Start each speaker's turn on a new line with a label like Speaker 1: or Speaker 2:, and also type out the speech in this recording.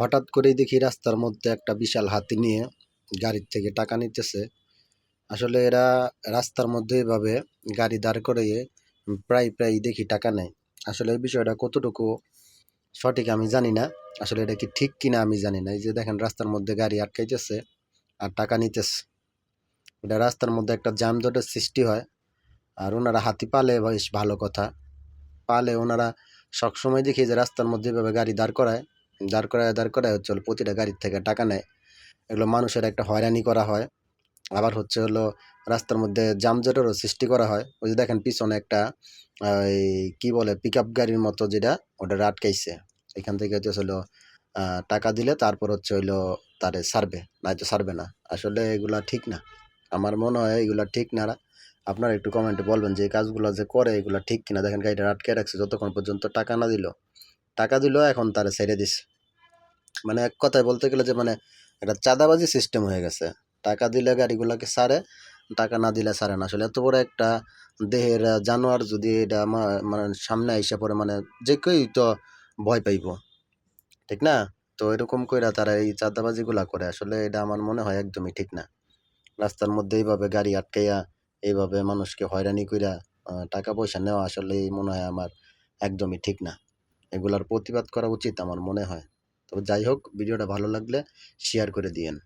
Speaker 1: হঠাৎ করেই দেখি রাস্তার মধ্যে একটা বিশাল হাতি নিয়ে গাড়ির থেকে টাকা নিতেছে। আসলে এরা রাস্তার মধ্যে এভাবে গাড়ি দাঁড় করিয়ে প্রায় প্রায় দেখি টাকা নেয়। আসলে এই বিষয়টা কতটুকু সঠিক আমি জানি না। আসলে এটা কি ঠিক কিনা আমি জানি না। এই যে দেখেন রাস্তার মধ্যে গাড়ি আটকাইতেছে আর টাকা নিতেছে। এটা রাস্তার মধ্যে একটা যানজটের সৃষ্টি হয়। আর ওনারা হাতি পালে বেশ ভালো কথা। পালে ওনারা সবসময় দেখি যে রাস্তার মধ্যে এভাবে গাড়ি দাঁড় করায়। দাঁড় করায় দাঁড় করায় হচ্ছে হলো প্রতিটা গাড়ির থেকে টাকা নেয়। এগুলো মানুষের একটা হয়রানি করা হয়। আবার হচ্ছে হলো রাস্তার মধ্যে জামজটেরও সৃষ্টি করা হয়। ওই যে দেখেন পিছনে একটা এই কী বলে পিক গাড়ির মতো যেটা ওটা আটকাইছে। এখান থেকে হচ্ছে হলো টাকা দিলে তারপর হচ্ছে হইল তারে সারবে নয়তো সারবে না। আসলে এগুলা ঠিক না। আমার মনে হয় এগুলা ঠিক না। আপনারা একটু কমেন্টে বলবেন যে কাজগুলো যে করে এগুলা ঠিক কিনা? দেখেন গাড়িটা আটকে রাখছে, যতক্ষণ পর্যন্ত টাকা না দিল টাকা দিল, এখন তারে ছেড়ে দিছে। মানে এক কথায় বলতে গেলে যে মানে একটা চাঁদাবাজি সিস্টেম হয়ে গেছে। টাকা দিলে গাড়িগুলোকে সারে টাকা না দিলে সারে না। আসলে এত বড় একটা দেহের জানোয়ার যদি এটা মানে সামনে আইসা পড়ে মানে যে কেউই তো ভয় পাইব। ঠিক না? তো এরকম কইরা তারা এই চাঁদাবাজিগুলা করে। আসলে এটা আমার মনে হয় একদমই ঠিক না। রাস্তার মধ্যে এইভাবে গাড়ি আটকাইয়া, এইভাবে মানুষকে হয়রানি কইরা টাকা পয়সা নেওয়া আসলে মনে হয় আমার একদমই ঠিক না। এগুলার প্রতিবাদ করা উচিত আমার মনে হয়। তবে যাই হোক, ভিডিওটা ভালো লাগলে শেয়ার করে দিয়েন।